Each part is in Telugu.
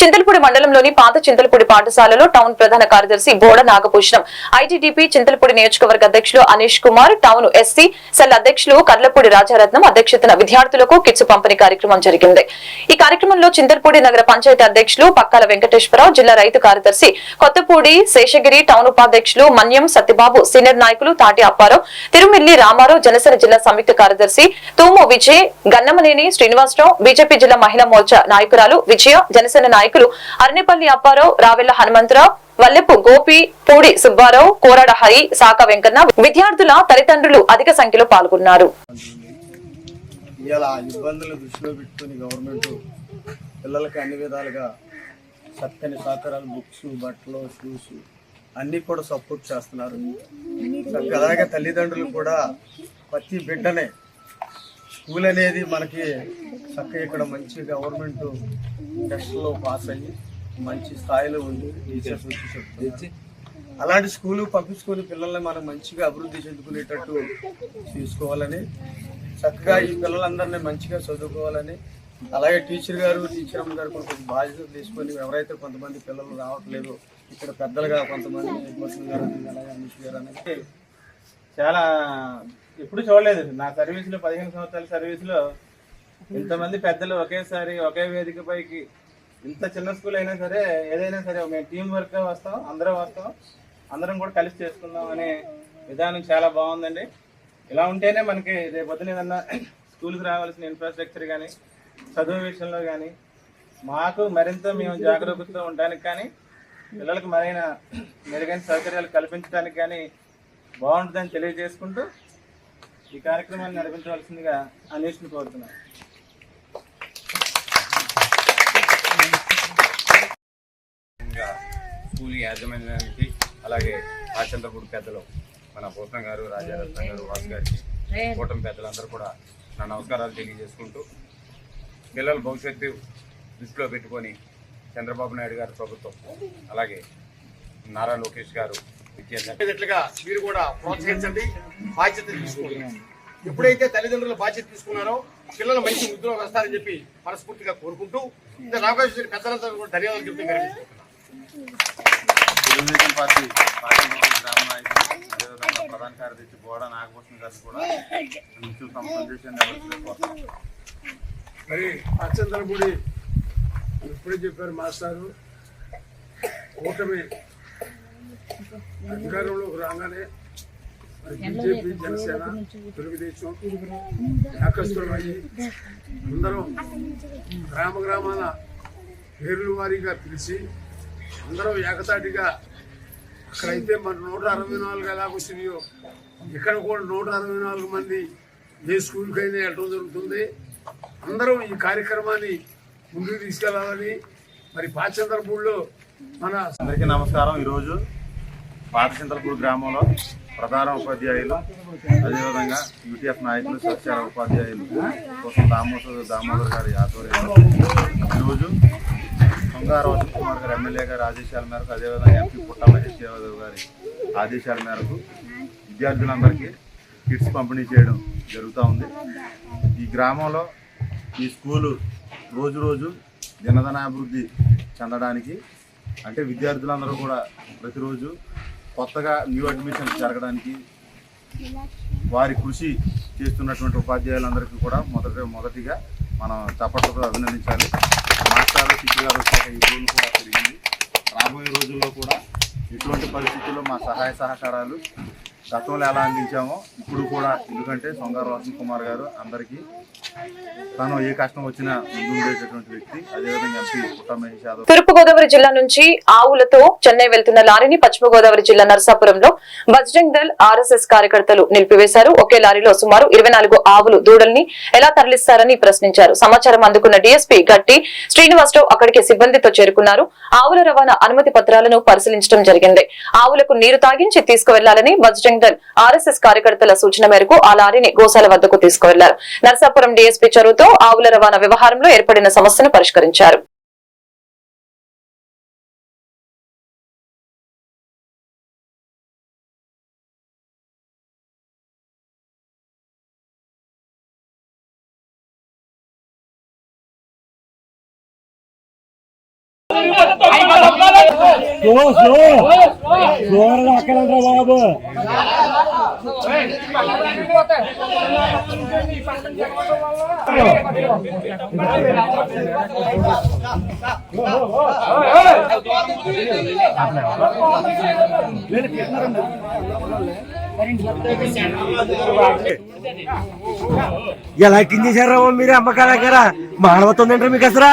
చింతలపూడి మండలంలోని పాత చింతలపూడి పాఠశాలలో టౌన్ ప్రధాన కార్యదర్శి బోడ నాగభూషణం. ఐటీడీపీ చింతలపూడి నియోజకవర్గ అధ్యక్షులు Anish Kumar town SC cell అధ్యక్షులు కర్లపూడి రాజారత్నం అధ్యక్షతన విద్యార్థులకు కిట్స్ పంపిణీ కార్యక్రమం జరిగింది. ఈ కార్యక్రమంలో చింతలపూడి నగర పంచాయతీ అధ్యక్షులు పక్కాల వెంకటేశ్వరరావు జిల్లా రైతు కార్యదర్శి కొత్తపూడి శేషగిరి టౌన్ ఉపాధ్యక్షులు మన్యం సత్యబాబు సీనియర్ నాయకులు తాటి అప్పారావు తిరుమిల్లి రామారావు జనసేన జిల్లా సంయుక్త కార్యదర్శి తూము విజయ్ గన్నమనేని శ్రీనివాసరావు బీజేపీ జిల్లా మహిళా మోర్చా నాయకురాలు విజయ జనసేన నాయకులు అరణిపల్లి అప్పారావు రావెల్ల హనుమంతరావు వల్లెపు గోపి పూడి సుబ్బారావు కోరాడ హరి సాక వెంకన్న విద్యార్థుల తల్లిదండ్రులు అధిక సంఖ్యలో పాల్గొన్నారు. ఇలా ఇబ్బందులు దృష్టిలో పెట్టుకుని గవర్నమెంట్ పిల్లలకి అన్ని విధాలుగా చక్కని సహకారాలు బుక్స్ బట్టలు షూస్ అన్నీ కూడా సపోర్ట్ చేస్తున్నారు. అలాగే తల్లిదండ్రులు కూడా ప్రతి బిడ్డనే స్కూల్ అనేది మనకి చక్కగా ఇక్కడ మంచి గవర్నమెంట్ టెస్ట్లో పాస్ అయ్యి మంచి స్థాయిలో ఉంది టీచర్స్ వచ్చి చెప్తుంది అలాంటి స్కూలు పంపించుకొని పిల్లల్ని మనం మంచిగా అభివృద్ధి చెందుకునేటట్టు చూసుకోవాలని చక్కగా ఈ పిల్లలందరినీ మంచిగా చదువుకోవాలని అలాగే టీచర్ గారు టీచర్ అమ్మ గారు కొంచెం బాధ్యత తీసుకొని ఎవరైతే కొంతమంది పిల్లలు రావట్లేదు ఇక్కడ పెద్దలుగా కొంతమంది భూషణ్ గారు అని, అలాగే అనుష్ గారు అనేది చాలా ఎప్పుడు చూడలేదు. నా సర్వీసులో పదిహేను సంవత్సరాల సర్వీసులో ఇంతమంది పెద్దలు ఒకేసారి ఒకే వేదిక పైకి ఇంత చిన్న స్కూల్ అయినా సరే ఏదైనా సరే మేము టీం వర్క్ వస్తాం అందరం వస్తాం అందరం కూడా కలిసి చేసుకుందాం అనే విధానం చాలా బాగుందండి. ఇలా ఉంటేనే మనకి రేపు ఏదన్నా స్కూల్కి రావాల్సిన ఇన్ఫ్రాస్ట్రక్చర్ కానీ చదువు విషయంలో కానీ మాకు మరింత మేము జాగ్రత్తతో ఉండడానికి కానీ పిల్లలకు మరైన మెరుగైన సౌకర్యాలు కల్పించడానికి కానీ బాగుంటుందని తెలియజేసుకుంటూ ఈ కార్యక్రమాన్ని నడిపించవలసిందిగా అనీష్ని కోరుతున్నాను. స్కూల్ యాజమాన్యానికి అలాగే ఆచంద్రపూడి పెద్దలు మన భూషణ్ గారు రాజారత్న గారు వాసు గారికి కూటమి పెద్దలందరూ కూడా నా నమస్కారాలు తెలియజేసుకుంటూ పిల్లల భవిష్యత్తు దృష్టిలో పెట్టుకొని చంద్రబాబు నాయుడు గారి ప్రభుత్వం అలాగే నారా లోకేష్ గారు మీరు కూడా ప్రోత్సహించండి. బాధ్యత తీసుకోండి. ఎప్పుడైతే తల్లిదండ్రులు బాధ్యత తీసుకున్నారో పిల్లలు మంచి వృద్ధిలో వస్తారని చెప్పి మనస్ఫూర్తిగా కోరుకుంటూ ఇంత రామకృష్ణ పెద్దలంతా కూడా ధన్యవాదాలు చెప్తే. తెలుగుదేశం పార్టీ పార్టీ గ్రామ నాయకులు అదేవిధంగా ప్రధాన కార్యదర్శి బోడ నాగభూషణ్ గారిని కూడా మరి అచ్చంతరపూడి ఇప్పుడే చెప్పారు మాస్టారు. కూటమి అధికారంలోకి రాగానే మరి బీజేపీ జనసేన తెలుగుదేశం ఏకస్తులం అయ్యి అందరం గ్రామ గ్రామాన పేర్ల వారీగా పిలిచి అందరం ఏకతాటిగా అక్కడైతే మరి నూట అరవై నాలుగు ఎలాగొచ్చినాయో ఇక్కడ కూడా నూట అరవై నాలుగు మంది ఏ స్కూల్కైనా వెళ్ళడం జరుగుతుంది. అందరం ఈ కార్యక్రమాన్ని ముందుకు తీసుకెళ్ళాలని మరి పాచంద్రపూడిలో మన అందరికీ నమస్కారం. ఈరోజు పాతచింతలపూడి గ్రామంలో ప్రధాన ఉపాధ్యాయులు అదేవిధంగా యూటీఎఫ్ నాయకులు స్వచ్ఛార ఉపాధ్యాయులు కోసం దామోదర్ దామోదర్ గారి ఆధ్వర్యంలో ఈరోజు శృంగారం కుమార్ గారు ఎమ్మెల్యే గారి ఆదేశాల మేరకు అదేవిధంగా ఎంపీ పుట్ట మహేష్ యాదవ్ గారి ఆదేశాల మేరకు విద్యార్థులందరికీ కిట్స్ పంపిణీ చేయడం జరుగుతూ ఉంది. ఈ గ్రామంలో ఈ స్కూలు రోజు రోజు దినదనాభివృద్ధి చెందడానికి అంటే విద్యార్థులందరూ కూడా ప్రతిరోజు కొత్తగా న్యూ అడ్మిషన్ జరగడానికి వారి కృషి చేస్తున్నటువంటి ఉపాధ్యాయులందరికీ కూడా మొదట మొదటిగా మనం చప్పట్లతో అభినందించాలి. మాస్టారు శిక్షణ గారు వచ్చాక ఈ రోజు కూడా పెరిగింది రాబోయే రోజుల్లో కూడా ఇటువంటి పరిస్థితుల్లో మా సహాయ సహకారాలు గతంలో ఎలా అందించామో ఇప్పుడు కూడా ఎందుకంటే సొంగారు రోషన్ కుమార్ గారు అందరికీ తను ఏ కష్టం వచ్చినా ముందుండేటటువంటి వ్యక్తి. అదేవిధంగా ఎంపీ పుట్ట మహేష్ యాదవ్. తూర్పు గోదావరి జిల్లా నుంచి ఆవులతో చెన్నై వెళ్తున్న లారీని పశ్చిమ గోదావరి జిల్లా నర్సాపురంలో బజరంగ్ దళ్ ఆర్ఎస్ఎస్ కార్యకర్తలు నిలిపివేశారు. ఒకే లారీలో సుమారు ఇరవై నాలుగు ఆవులు దూడల్ని ఎలా తరలిస్తారని ప్రశ్నించారు. సమాచారం అందుకున్న డీఎస్పీ గట్టి శ్రీనివాసరావు అక్కడికి సిబ్బందితో చేరుకున్నారు. ఆవుల రవాణా అనుమతి పత్రాలను పరిశీలించడం జరిగింది. ఆవులకు నీరు తాగించి తీసుకువెళ్ళాలని బజరంగ్ వాషింగ్టన్ ఆర్ఎస్ఎస్ కార్యకర్తల సూచన మేరకు ఆ లారీని గోశాల వద్దకు తీసుకువెళ్ళారు. నర్సాపురం డీఎస్పీ చొరవతో ఆవుల రవాణా వ్యవహారంలో ఏర్పడిన సమస్యను పరిష్కరించారు. ఎలా కింది చేశారా మీరు అమ్మకాల దగ్గర మానవత్వం ఏంటారు మీకు అసరా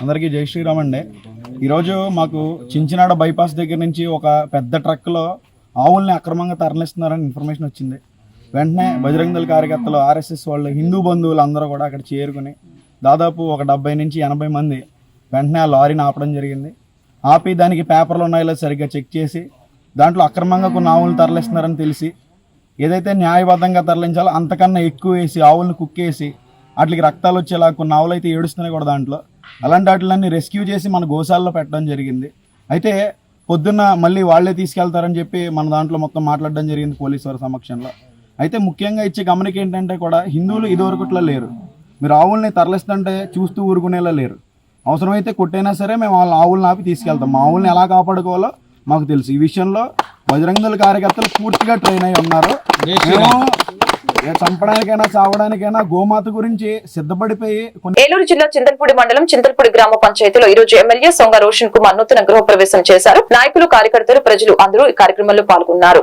అందరికీ జై శ్రీరామ్ అండి. ఈరోజు మాకు చించినాడ బైపాస్ దగ్గర నుంచి ఒక పెద్ద ట్రక్లో ఆవుల్ని అక్రమంగా తరలిస్తున్నారని ఇన్ఫర్మేషన్ వచ్చింది. వెంటనే బజరంగ దళ కార్యకర్తలు ఆర్ఎస్ఎస్ వాళ్ళు హిందూ బంధువులు అందరూ కూడా అక్కడ చేరుకుని దాదాపు ఒక డెబ్బై నుంచి ఎనభై మంది వెంటనే ఆ లారీని ఆపడం జరిగింది. ఆపి దానికి పేపర్లు ఉన్నాయో సరిగ్గా చెక్ చేసి దాంట్లో అక్రమంగా కొన్ని ఆవులను తరలిస్తున్నారని తెలిసి ఏదైతే న్యాయబద్ధంగా తరలించాలో అంతకన్నా ఎక్కువ వేసి ఆవులను కుక్కేసి వాటికి రక్తాలు వచ్చేలా కొన్ని ఆవులు అయితే ఏడుస్తున్నాయి కూడా దాంట్లో. అలాంటి వాటిలన్నీ రెస్క్యూ చేసి మన గోశాలలో పెట్టడం జరిగింది. అయితే పొద్దున్న మళ్ళీ వాళ్ళే తీసుకెళ్తారని చెప్పి మన దాంట్లో మొత్తం మాట్లాడడం జరిగింది పోలీసు వారి సమక్షంలో. అయితే ముఖ్యంగా ఇచ్చే గమనిక ఏంటంటే కూడా హిందువులు ఇదివరకుట్లా లేరు. మీరు ఆవుల్ని తరలిస్తుంటే చూస్తూ ఊరుకునేలా లేరు. అవసరమైతే కొట్టైనా సరే మేము వాళ్ళ ఆవులను ఆపి తీసుకెళ్తాం. మా ఆవులను ఎలా కాపాడుకోవాలో మాకు తెలుసు. ఈ విషయంలో బజరంగుల కార్యకర్తలు పూర్తిగా ట్రైన్ అయి ఉన్నారు. చంపడానికైనా చావడానికైనా గోమాత గురించి సిద్ధపడిపోయి ఏలూరు జిల్లా చింతల్పూడి మండలం చింతల్పూడి గ్రామ పంచాయతీలో ఈ రోజు ఎమ్మెల్యే సొంగ రోషన్ కుమార్ నూతన గృహప్రవేశం చేశారు. నాయకులు కార్యకర్తలు ప్రజలు అందరూ ఈ కార్యక్రమంలో పాల్గొన్నారు.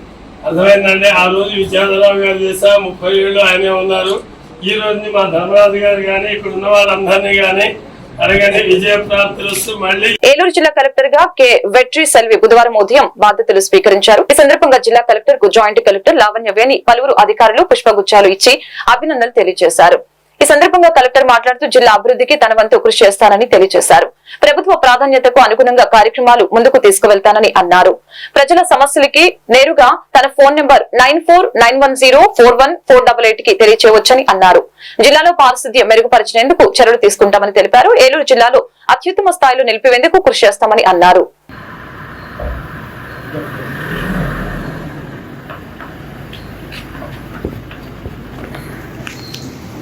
అర్థమైందండి? ఆ రోజు విద్యాధరావు గారు చేశా ముప్పై ఏళ్ళు ఆయనే ఉన్నారు. ఈ రోజుని మా ధర్మరాజు గారు కానీ ఇక్కడ ఉన్న వాళ్ళందరినీ కానీ ఏలూరు జిల్లా కలెక్టర్గా కె. వెట్రి సెల్వి బుధవారం ఉదయం బాధ్యతలు స్వీకరించారు. ఈ సందర్భంగా జిల్లా కలెక్టర్కు జాయింట్ కలెక్టర్ లావణ్య వేణి పలువురు అధికారులు పుష్పగుచ్చాలు ఇచ్చి అభినందనలు తెలియజేశారు. ఈ సందర్భంగా కలెక్టర్ మాట్లాడుతూ జిల్లా అభివృద్ధికి తన వంతు కృషి చేస్తానని తెలియజేశారు. ప్రభుత్వ ప్రాధాన్యతకు అనుగుణంగా కార్యక్రమాలు ముందుకు తీసుకువెళ్తానని అన్నారు. ప్రజల సమస్యలకి నేరుగా తన phone number nine four nine one zero four one four double ఎయిట్కి తెలియచేయవచ్చని అన్నారు. జిల్లాలో పారిశుద్ధ్యం మెరుగుపరిచేందుకు చర్యలు తీసుకుంటామని తెలిపారు. ఏలూరు జిల్లాలో అత్యుత్తమ స్థాయిలో నిలిపివేందుకు కృషి చేస్తామని అన్నారు.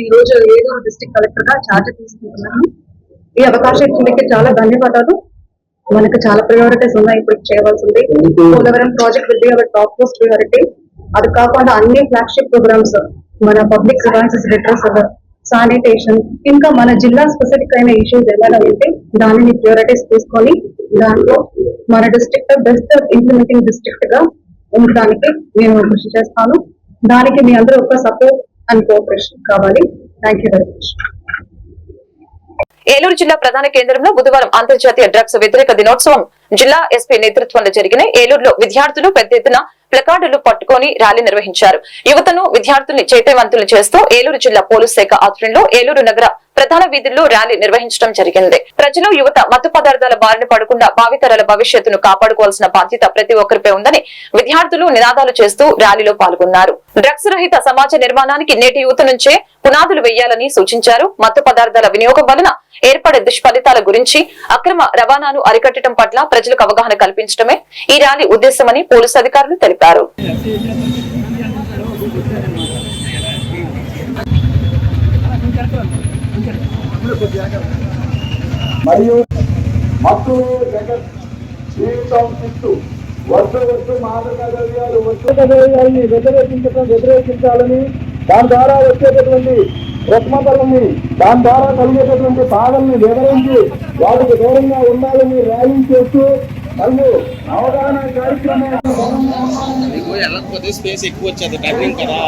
ఈ రోజు ఏలూరు డిస్ట్రిక్ట్ కలెక్టర్గా ఛార్జ్ తీసుకుంటున్నాను. ఈ అవకాశం ఇచ్చినందుకు చాలా ధన్యవాదాలు. మనకు చాలా ప్రయారిటీస్ ఉన్నాయి ఇప్పుడు చేయవలసింది. Polavaram project will be our top most priority అది కాకుండా అన్ని ఫ్లాగ్షిప్ ప్రోగ్రామ్స్ మన పబ్లిక్ సర్వీసెస్ రిట్రస్ శానిటేషన్ ఇంకా మన జిల్లా స్పెసిఫిక్ అయిన ఇష్యూస్ ఏమైనా ఉంటే దానిని ప్రియారిటీస్ తీసుకొని దాంట్లో మన డిస్ట్రిక్ట్ బెస్ట్ ఇంప్లిమెంటింగ్ డిస్ట్రిక్ట్గా ఉండడానికి నేను కృషి చేస్తాను. దానికి మీ అందరూ ఒక సపోర్ట్ అండ్ కోఆపరేషన్ కావాలి. Thank you very much Eluru జిల్లా ప్రధాన కేంద్రంలో బుధవారం అంతర్జాతీయ డ్రగ్స్ వ్యతిరేక దినోత్సవం జిల్లా ఎస్పీ నేతృత్వంలో జరిగిన ఏలూరులో విద్యార్థులు పెద్ద ఎత్తున ప్లకార్డులు పట్టుకొని ర్యాలీ నిర్వహించారు. యువతను విద్యార్థుల్ని చైతన్యవంతులు చేస్తూ ఏలూరు జిల్లా పోలీస్ శాఖ ఆధ్వర్యంలో ఏలూరు నగర ప్రధాన వీధుల్లో ర్యాలీ నిర్వహించడం జరిగింది. ప్రజలు యువత మత్తు పదార్థాల బారిన పడకుండా భావితరాల భవిష్యత్తును కాపాడుకోవాల్సిన బాధ్యత ప్రతి ఒక్కరిపై ఉందని విద్యార్థులు నినాదాలు చేస్తూ ర్యాలీలో పాల్గొన్నారు. డ్రగ్స్ రహిత సమాజ నిర్మాణానికి నేటి యువత నుంచే పునాదులు వేయాలని సూచించారు. మత్తు పదార్థాల వినియోగం వలన ఏర్పడే దుష్ఫలితాల గురించి అక్రమ రవాణాను అరికట్టడం పట్ల ప్రజలకు అవగాహన కల్పించడమే ఈ ర్యాలీ ఉద్దేశమని పోలీసు అధికారులు తెలిపారు. మరియు మత్తు జగత్ జీవితం ఇస్తూ వస్తు వస్తు మాదక ద్రవ్యాలు వస్తు ద్రవ్యాలని వ్యతిరేకించడం వ్యతిరేకించాలని దాని ద్వారా వచ్చేటటువంటి రుగ్మతలని దాని ద్వారా కలిగేటటువంటి బాధల్ని వివరించి వాళ్ళకి దూరంగా ఉండాలని ర్యాలీ చేస్తూ కార్యక్రమం. స్పేస్ ఎక్కువ వచ్చేది టర్నింగ్ కదా.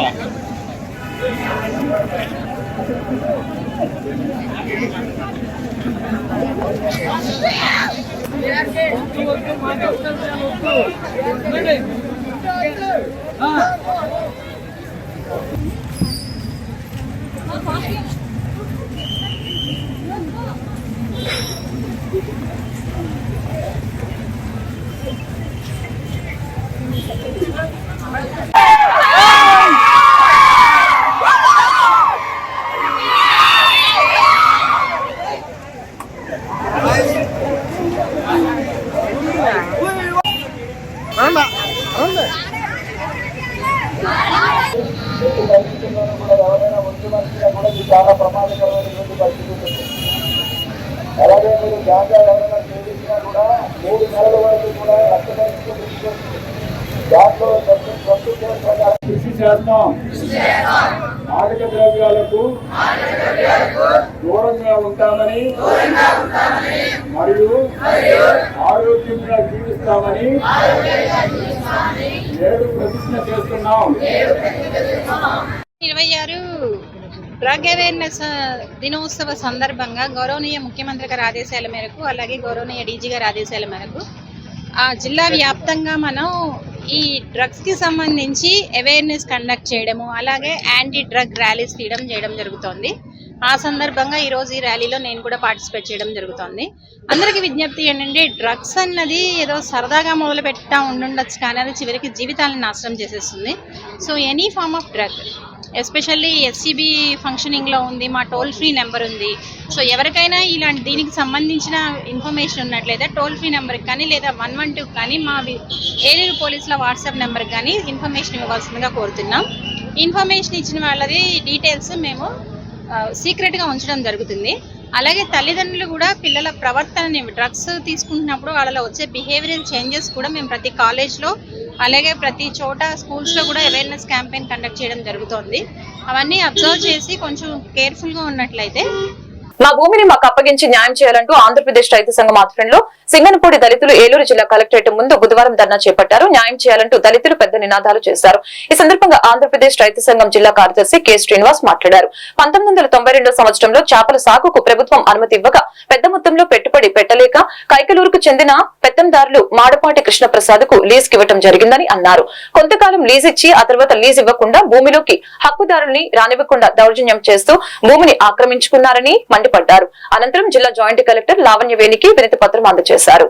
చాలా ప్రమాదకరమైనటువంటి పరిస్థితి ఉంటుంది అలాగే మీరు గాంజా ఎవరైనా సేవించినా కూడా మూడు నెలల వరకు కూడా రక్త పరీక్ష తీసుకొస్తుంది దాంట్లో కృషి చేస్తాం మాదక ద్రవ్యాలకు దూరంగా ఉంటామని మరియు ఆరోగ్యంగా జీవిస్తామని నేడు ప్రతిజ్ఞ చేస్తున్నాం ఇరవై ఆరు డ్రగ్ అవేర్నెస్ దినోత్సవ సందర్భంగా గౌరవనీయ ముఖ్యమంత్రి గారి ఆదేశాల మేరకు అలాగే గౌరవనీయ డీజీ గారి ఆదేశాల మేరకు ఆ జిల్లా వ్యాప్తంగా మనం ఈ డ్రగ్స్కి సంబంధించి అవేర్నెస్ కండక్ట్ చేయడము అలాగే యాంటీ డ్రగ్ ర్యాలీస్ తీయడం చేయడం జరుగుతోంది. ఆ సందర్భంగా ఈరోజు ఈ ర్యాలీలో నేను కూడా పార్టిసిపేట్ చేయడం జరుగుతోంది. అందరికీ విజ్ఞప్తి ఏంటంటే డ్రగ్స్ అన్నది ఏదో సరదాగా మొదలు పెట్టా ఉండుండొచ్చు కానీ అది చివరికి జీవితాలను నాశనం చేసేస్తుంది. So any form of drug especially SCB ఫంక్షనింగ్లో ఉంది మా టోల్ ఫ్రీ నెంబర్ ఉంది. సో ఎవరికైనా ఇలాంటి దీనికి సంబంధించిన ఇన్ఫర్మేషన్ ఉన్నట్లయితే టోల్ ఫ్రీ నెంబర్కి కానీ లేదా వన్ వన్ టూకి కానీ మా ఏలూరు పోలీసుల వాట్సాప్ నెంబర్కి కానీ ఇన్ఫర్మేషన్ ఇవ్వాల్సిందిగా కోరుతున్నాం. ఇన్ఫర్మేషన్ ఇచ్చిన వాళ్ళది డీటెయిల్స్ మేము సీక్రెట్గా ఉంచడం జరుగుతుంది. అలాగే తల్లిదండ్రులు కూడా పిల్లల ప్రవర్తనని డ్రగ్స్ తీసుకుంటున్నప్పుడు వాళ్ళలో వచ్చే బిహేవియరల్ చేంజెస్ కూడా మేము ప్రతి కాలేజ్లో అలాగే ప్రతి చోట స్కూల్స్లో కూడా అవేర్నెస్ క్యాంపెయిన్ కండక్ట్ చేయడం జరుగుతోంది. అవన్నీ అబ్జర్వ్ చేసి కొంచెం కేర్ఫుల్గా ఉన్నట్లయితే మా భూమిని మాకు అప్పగించి న్యాయం చేయాలంటూ ఆంధ్రప్రదేశ్ రైతు సంఘం ఆధ్వర్యంలో సింగనపూడి దళితులు ఏలూరు జిల్లా కలెక్టరేట్ ముందు బుధవారం ధర్నా చేపట్టారు. న్యాయం చేయాలంటూ దళితులు పెద్ద నినాదాలు చేశారు. ఈ సందర్భంగా ఆంధ్రప్రదేశ్ రైతు సంఘం జిల్లా కార్యదర్శి కె. శ్రీనివాస్ మాట్లాడారు. పంతొమ్మిది వందల తొంభై సంవత్సరంలో చేపల సాగుకు ప్రభుత్వం అనుమతి ఇవ్వగా పెద్ద మొత్తంలో పెట్టుబడి పెట్టలేక కైకలూరుకు చెందిన పెత్తందారులు మాడపాటి కృష్ణప్రసాద్కు లీజ్ ఇవ్వటం జరిగిందని అన్నారు. కొంతకాలం లీజ్ ఇచ్చి ఆ తర్వాత లీజ్ ఇవ్వకుండా భూమిలోకి హక్కుదారుల్ని రానివ్వకుండా దౌర్జన్యం చేస్తూ భూమిని ఆక్రమించుకున్నారని మండిపడ్డారు అనంతరం జిల్లా జాయింట్ కలెక్టర్ లావణ్యవేణికి వినతి పత్రం అందజేశారు.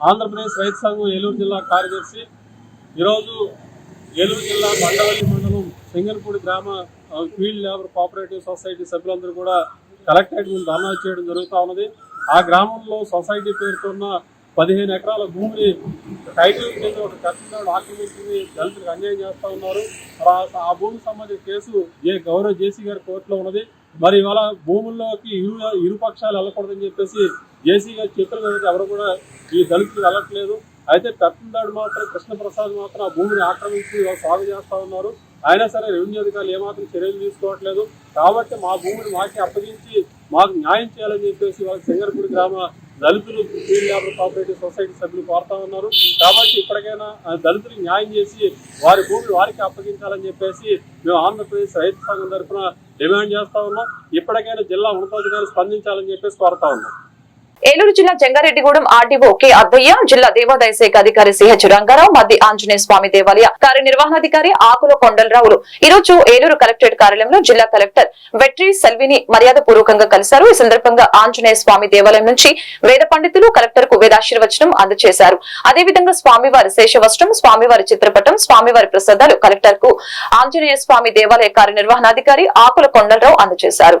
ఆంధ్రప్రదేశ్ రైతు సంఘం ఏలూరు జిల్లా కార్యదర్శి. ఈరోజు ఏలూరు జిల్లా మండవల్లి మండలం సింగన్పూడి గ్రామ ఫీల్డ్ లేబర్ కోఆపరేటివ్ సొసైటీ సభ్యులందరూ కూడా కలెక్టరేట్ ముందు ధర్నా చేయడం జరుగుతూ ఉన్నది. ఆ గ్రామంలో సొసైటీ పేరుతున్న పదిహేను ఎకరాల భూమిని టైటిల్ కింద ఒక కట్టడాలు ఆక్రమించి దళితులకు అన్యాయం చేస్తూ ఉన్నారు. ఆ- భూమికి సంబంధించిన కేసు ఏ గౌరవ జేసీ గారి కోర్టులో ఉన్నది. మరి ఇవాళ భూముల్లోకి ఇరు ఇరుపక్షాలు వెళ్ళకూడదని చెప్పేసి జేసీ గారు చెప్పిన మీద ఎవరు కూడా ఈ దళితులు వెళ్ళట్లేదు. అయితే పెత్తందాడు మాత్రం కృష్ణప్రసాద్ మాత్రం ఆ భూమిని ఆక్రమించి సాగు చేస్తూ ఉన్నారు. అయినా సరే రెవెన్యూ అధికారులు ఏమాత్రం చర్యలు తీసుకోవట్లేదు. కాబట్టి మా భూమిని మాకే అప్పగించి మాకు న్యాయం చేయాలని చెప్పేసి వాళ్ళు సింగర్పూడి గ్రామ దళితులు ఫీల్డ్ లేబర్ కోఆపరేటివ్ సొసైటీ సభ్యులు కోరుతా ఉన్నారు. కాబట్టి ఇప్పటికైనా దళితులు దళితులకు న్యాయం చేసి వారి భూమిని వారికి అప్పగించాలని చెప్పేసి మేము ఆంధ్రప్రదేశ్ రైతు సంఘం తరఫున డిమాండ్ చేస్తా ఉన్నాం. ఇప్పటికైనా జిల్లా ఉన్నతాధికారులు స్పందించాలని చెప్పేసి కోరుతా ఉన్నాం. ఏలూరు జిల్లా జంగారెడ్డిగూడెం ఆర్డీఓ కె అద్దయ్య జిల్లా దేవాదాయ శాఖ అధికారి సిహెచ్ రంగారావు మధ్య ఆంజనేయ స్వామి దేవాలయ కార్యనిర్వహణాధికారి ఆకుల కొండలరావులు. ఈ రోజు ఏలూరు కలెక్టరేట్ కార్యాలయంలో జిల్లా కలెక్టర్ వెట్రి సెల్విని మర్యాద పూర్వకంగా కలిశారు. ఈ సందర్భంగా ఆంజనేయ స్వామి దేవాలయం నుంచి వేద పండితులు కలెక్టర్కు వేదాశీర్వచనం అందజేశారు. అదేవిధంగా స్వామివారి శేషవస్త్రం స్వామివారి చిత్రపటం స్వామివారి ప్రసాదాలు కలెక్టర్కు ఆంజనేయ స్వామి దేవాలయ కార్యనిర్వహణాధికారి ఆకుల కొండలరావు అందజేశారు.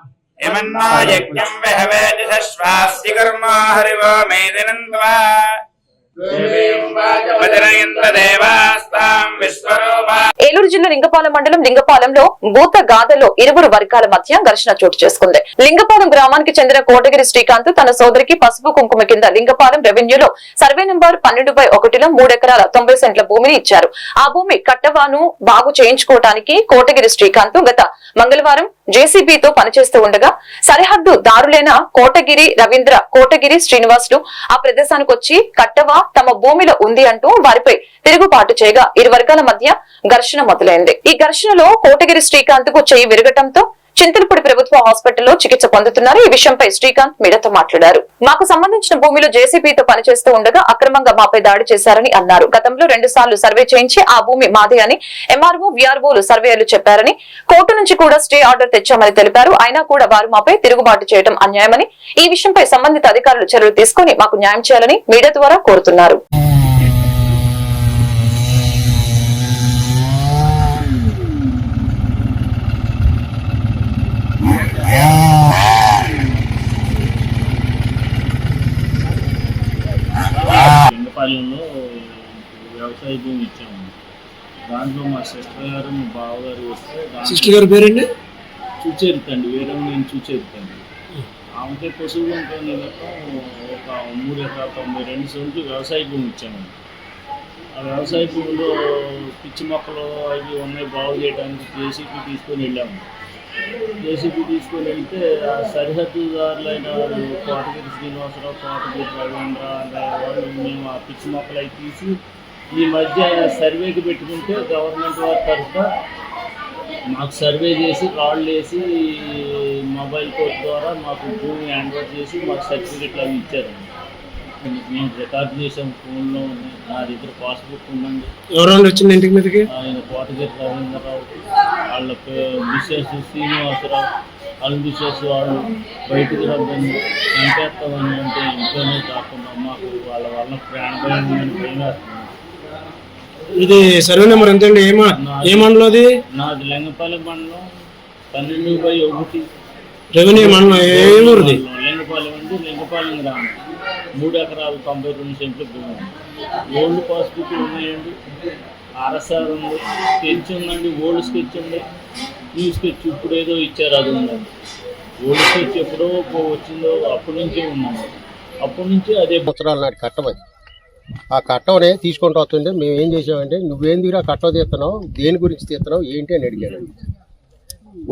యమన్నో యజ్ఞం విహవేతి సశ్వాస్తి కర్మో హరివో మేదినంద్వా వజనయంత దేవాస్తాం విశ్వరూపా ఏలూరు జిల్లా లింగపాలెం మండలం లింగపాలెంలో భూత గాథలో ఇరువురు వర్గాల మధ్య ఘర్షణ చోటు చేసుకుంది. లింగపాలెం గ్రామానికి చెందిన కోటగిరి శ్రీకాంత్ తన సోదరికి పసుపు కుంకుమ కింద లింగపాలెం రెవెన్యూలో సర్వే నెంబర్ పన్నెండు బై ఒకటిలో మూడెకరాల తొంభై సెంట్ల భూమిని ఇచ్చారు. ఆ భూమి కట్టవాను బాగు చేయించుకోవటానికి కోటగిరి శ్రీకాంత్ గత మంగళవారం జేసీబీతో పనిచేస్తూ ఉండగా సరిహద్దు దారులైన కోటగిరి రవీంద్ర కోటగిరి శ్రీనివాసులు ఆ ప్రదేశానికి వచ్చి కట్టవా తమ భూమిలో ఉంది అంటూ వారిపై తిరుగుబాటు చేయగా ఇరు వర్గాల మధ్య ఘర్షణ మొదలైంది. ఈ ఘర్షణలో కోటగిరి శ్రీకాంత్కు చెయ్యి విరగటంతో చింతలపూడి ప్రభుత్వ హాస్పిటల్లో చికిత్స పొందుతున్నారు. ఈ విషయంపై శ్రీకాంత్ మీడియాతో మాట్లాడారు. మాకు సంబంధించిన భూమిలో జేసీబీతో పనిచేస్తూ ఉండగా అక్రమంగా మాపై దాడి చేశారని అన్నారు. గతంలో రెండు సార్లు సర్వే చేయించి ఆ భూమి మాదే అని ఎంఆర్ఓ విఆర్ఓలు సర్వేయర్లు చెప్పారని కోర్టు నుంచి కూడా స్టే ఆర్డర్ తెచ్చామని తెలిపారు. అయినా కూడా వారు మాపై తిరుగుబాటు చేయడం అన్యాయమని ఈ విషయంపై సంబంధిత అధికారులు చర్యలు తీసుకుని మాకు న్యాయం చేయాలని మీడియా ద్వారా కోరుతున్నారు. లింగపాలెంలో వ్యవసాయ భూమి ఇచ్చాము. దాంట్లో మా సిస్టర్ గారు మా బావగారు వస్తే సిస్టర్ గారి పేరండి? చూచేరుతండి వేరే నేను చూచేరుతండి ఆమెకే పశువు ఉంటే నిమిత్తం ఒక మూడు ఎకరాల తొంభై రెండు సెంట్లు వ్యవసాయ భూమి ఇచ్చాము. ఆ వ్యవసాయ భూమిలో పిచ్చి మొక్కలు అవి ఉన్నాయి బాగు చేయడానికి జేసీబీ తీసుకొని వెళ్ళాము. జేసీబీ తీసుకొని వెళ్తే ఆ సరిహద్దుదారులైన వాళ్ళు కోటగిరి శ్రీనివాసరావు కోటగిరి రవీంద్ర అనే వాళ్ళు మేము ఆ పిచ్చి మొక్కలు అవి తీసి ఈ మధ్య సర్వేకి పెట్టుకుంటే గవర్నమెంట్ వారి తరఫున మాకు సర్వే చేసి రాళ్ళు వేసి మొబైల్ కోర్ట్ ద్వారా మాకు భూమి హ్యాండ్ చేసి మాకు సర్టిఫికెట్లు అవి ఇచ్చారండి మేము రికార్డ్ చేసాం ఫోన్లో నా దగ్గర పాస్బుక్ ఉందండి. ఎవరైనా వచ్చింది ఇంటికి మీదకి? ఆయన కోటగిరి రవీంద్రరావు వాళ్ళ మిస్సెస్ శ్రీనివాసరావు వాళ్ళ మిస్సెస్ వాళ్ళు బయటికి రమ్మని చంపేస్తామని అంటే ఇంట్లోనే కాకుండా మాకు వాళ్ళ వల్ల ప్రాణభయం ఉందని భయం ఇది సర్వే నెంబర్ ఎంత అండి? ఏమా ఏ మండలం అది? నాది లింగపల్లి మండలం పన్నెండు బై ఒకటి. రెవెన్యూ మండలం ఏ ఊరిది? లింగపాలెం అండి లింగపాలెం గ్రామం. మూడు ఎకరాలు తొంభై రెండు సెంట్లు భూమి. ఓల్డ్ పాస్బుక్ ఉన్నాయండి ఆర్ఎస్ఆర్ ఉంది. స్కెచ్ ఉందండి ఓల్డ్ స్కెచ్ ఉంది. న్యూ స్కెచ్ ఇప్పుడు ఏదో ఇచ్చారు అది ఉందండి. ఓల్డ్ స్కెచ్ ఎప్పుడో వచ్చిందో అప్పటి నుంచే ఉందండి. అప్పటి నుంచి అదే సంవత్సరాల నాటి కట్టమది ఆ కట్టవనే తీసుకుంటూ వస్తుంది మేము ఏం చేసామంటే నువ్వేందిరా కట్టవ తీస్తున్నావు దేని గురించి తీస్తున్నావు ఏంటి అని అడిగాను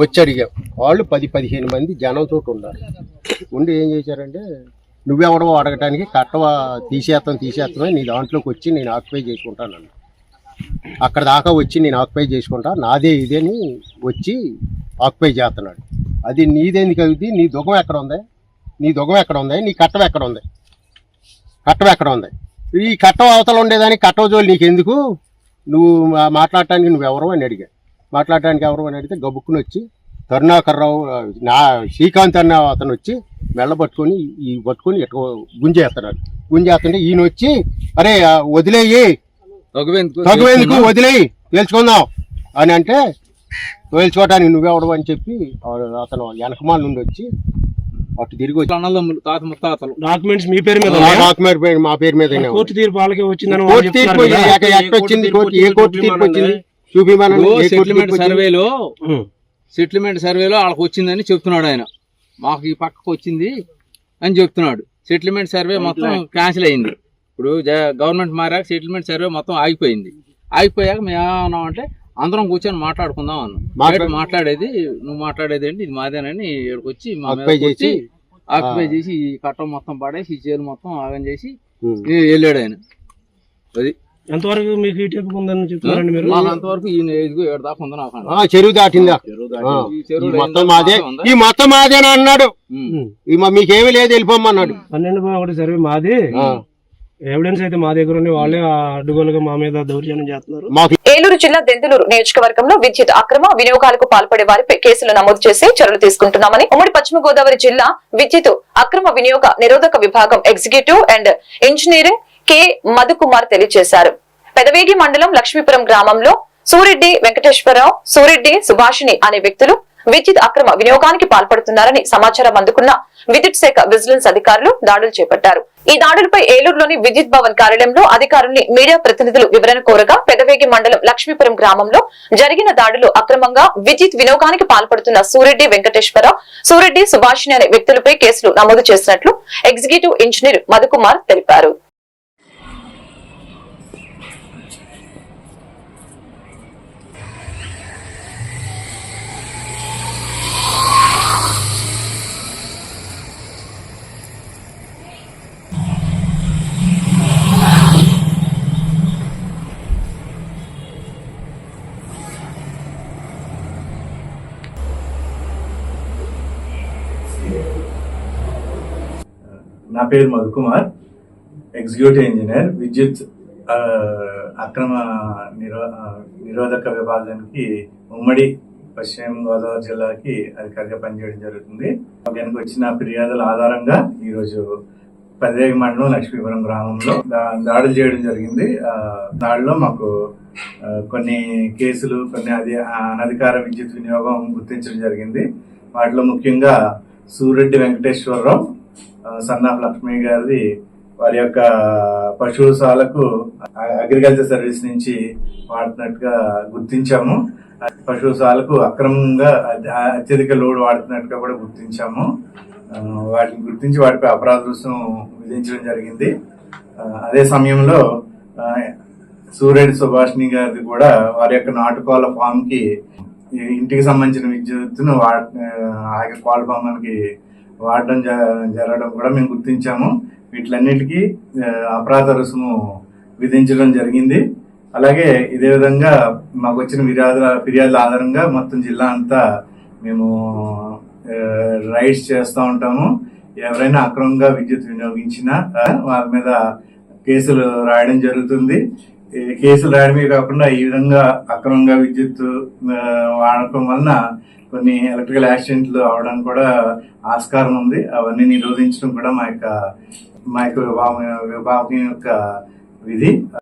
వచ్చి అడిగాం. వాళ్ళు పది పదిహేను మంది జనంతో ఉన్నారు. ఉండి ఏం చేశారంటే నువ్వెవడో అడగటానికి? కట్టవ? తీసేస్తాం తీసేస్తామని నీ దాంట్లోకి వచ్చి నేను ఆక్యుపై చేసుకుంటాను అన్న అక్కడ దాకా వచ్చి నేను ఆక్యుపై చేసుకుంటా. నాదే ఇదేని వచ్చి ఆక్యుపై చేస్తున్నాడు. అది నీదేందుకు అవుద్ది నీ దుఃఖం ఎక్కడ ఉంది? నీ దుఃఖం ఎక్కడ ఉంది? నీ కట్టం ఎక్కడ ఉంది? కట్టం ఎక్కడ ఉంది? ఈ కట్టం అవతల ఉండేదాన్ని కట్టవ జోలు నీకెందుకు? నువ్వు మాట్లాడటానికి నువ్వు ఎవరు అని అడిగా. మాట్లాడటానికి ఎవరు అని అడిగితే గబుక్కుని వచ్చి కరుణాకర్రావు నా శ్రీకాంత్ అన్న అతను వచ్చి వెళ్ళబట్టుకొని ఈ పట్టుకొని ఇటు గుంజేస్తున్నాడు గుంజేస్తుంటే ఈయన వచ్చి అరే వదిలేయి. తగువేందుకు వదిలేయి. తేల్చుకుందాం. అని అంటే తేల్చుకోవటానికి నువ్వెవడు అని చెప్పి అతను వెనకమాల నుండి వచ్చి అటు తిరిగి వచ్చి అన్నదమ్ములు తాత ముత్తాతలు. డాక్యుమెంట్స్ మీ పేరు మీద? డాక్యుమెంట్ మా పేరు మీద కోర్టు తీర్పు వాళ్ళకే వచ్చిందని వాళ్ళు కోర్టు తీర్పు. ఎక్కడ వచ్చింది కోర్టు ఏ కోర్టు తీర్పు వచ్చింది? సెటిల్మెంట్ వచ్చింది? సర్వేలో. సెటిల్మెంట్ సర్వేలో వాళ్ళకి వచ్చిందని చెప్తున్నాడు ఆయన. మాకు ఈ పక్కకు వచ్చింది అని చెప్తున్నాడు. సెటిల్మెంట్ సర్వే మొత్తం క్యాన్సిల్ అయింది. ఇప్పుడు గవర్నమెంట్ మారాక సెటిల్మెంట్ సర్వే మొత్తం ఆగిపోయింది. ఆగిపోయాక మేము ఏమన్నాం అంటే అందరం కూర్చొని మాట్లాడుకుందాం అన్నాం. మాట్లాడేది నువ్వు మాట్లాడేది ఏంటి? ఇది మాదేనని ఇక్కడికి వచ్చి మా ఆక్యుపై చేసి, ఈ కట్టం మొత్తం పడేసి ఈ చేలు మొత్తం ఆగం చేసి వెళ్ళాడు ఆయన. అది ఎంతవరకు మీకు ఈ టైపు ఉందని చెప్తున్నారండి మీరు? మాకు అంతవరకు ఈయన ఇదిగో ఏడు దాకా ఉంది నాకు ఆ, చెరువు దాటిందా? ఆ. ఈ ఈ మొత్తం మాదే ఉందా? ఈ మొత్తం మాదేనా అన్నాడు. ఈ మా- మీకేమీ లేదు వెళ్ళిపోమన్నాడు పన్నెండు బై ఒకటి సర్వే మాది. ఆ. ఎవిడెన్స్ అయితే మా దగ్గర ఉంది వాళ్ళే ఆ అడ్డుగోలుగా మా మీద దౌర్జన్యం చేస్తున్నారు. మాకు ఏలూరు జిల్లా దెందులూరు నియోజకవర్గంలో విద్యుత్ అక్రమ వినియోగాలకు పాల్పడే వారిపై కేసులు నమోదు చేసి చర్యలు తీసుకుంటున్నామని ఉమ్మడి పశ్చిమ గోదావరి జిల్లా విద్యుత్ అక్రమ వినియోగ నిరోధక విభాగం executive and engineering K Madhukumar తెలియజేశారు. పెదవేగి మండలం లక్ష్మీపురం గ్రామంలో సూరెడ్డి వెంకటేశ్వరరావు సూరెడ్డి సుభాషిణి అనే వ్యక్తులు విద్యుత్ అక్రమ వినియోగానికి పాల్పడుతున్నారని సమాచారం అందుకున్న విద్యుత్ శాఖ విజిలెన్స్ అధికారులు దాడులు చేపట్టారు. ఈ దాడులపై ఏలూరులోని విద్యుత్ భవన్ కార్యాలయంలో అధికారుల్ని మీడియా ప్రతినిధులు వివరణ కోరగా పెదవేగి మండలం లక్ష్మీపురం గ్రామంలో జరిగిన దాడులు అక్రమంగా విద్యుత్ వినియోగానికి పాల్పడుతున్న సూరెడ్డి వెంకటేశ్వరరావు సూరెడ్డి సుభాషిణి అనే వ్యక్తులపై కేసులు నమోదు చేసినట్లు ఎగ్జిక్యూటివ్ ఇంజనీర్ మధుకుమార్ తెలిపారు. పేరు మధుకుమార్ ఎగ్జిక్యూటివ్ ఇంజనీర్ విద్యుత్ అక్రమ నిరో నిరోధక విభాగానికి ఉమ్మడి పశ్చిమ గోదావరి జిల్లాకి అధికారిగా పనిచేయడం జరుగుతుంది. దానికి వచ్చిన ఫిర్యాదుల ఆధారంగా ఈరోజు పదివేగ మండలం లక్ష్మీపురం గ్రామంలో దా- దాడులు చేయడం జరిగింది. దాడిలో మాకు కొన్ని కేసులు కొన్ని అది అనధికార విద్యుత్ వినియోగం గుర్తించడం జరిగింది. వాటిలో ముఖ్యంగా సూరెడ్డి వెంకటేశ్వరరావు సన్ ఆఫ్ లక్ష్మి గారిది వారి యొక్క పశువుశాలకు అగ్రికల్చర్ సర్వీస్ నుంచి వాడుతున్నట్టుగా గుర్తించాము. పశువుశాలకు అక్రమంగా అత్యధిక లోడ్ వాడుతున్నట్టుగా కూడా గుర్తించాము. వాటిని గుర్తించి వాటిపై అపరాధ రుసుం విధించడం జరిగింది. అదే సమయంలో సూర్యుడి సుభాష్ని గారిది కూడా వారి యొక్క నాటుకోళ్ళ ఫామ్కి ఇంటికి సంబంధించిన విద్యుత్తును వాడ ఆ యొక్క కోళ్ళ ఫామ్ వాడడం జ- జరగడం కూడా మేము గుర్తించాము. వీటిలన్నిటికీ అపరాధ రుసుము విధించడం జరిగింది. అలాగే ఇదే విధంగా మాకు వచ్చిన ఫిర్యాదుల ఫిర్యాదుల ఆధారంగా మొత్తం జిల్లా అంతా మేము రైడ్స్ చేస్తూ ఉంటాము. ఎవరైనా అక్రమంగా విద్యుత్ వినియోగించినా వారి వాళ్ళ మీద కేసులు రాయడం జరుగుతుంది. కేసులు రాయడమే కాకుండా ఈ విధంగా అక్రమంగా విద్యుత్ వాడకం వలన కొన్ని ఎలక్ట్రికల్ యాక్సిడెంట్లు అవడానికి కూడా ఆస్కారం ఉంది. అవన్నీ నిరోధించడం కూడా మా యొక్క మా యొక్క విభాగం విభాగం యొక్క విధి.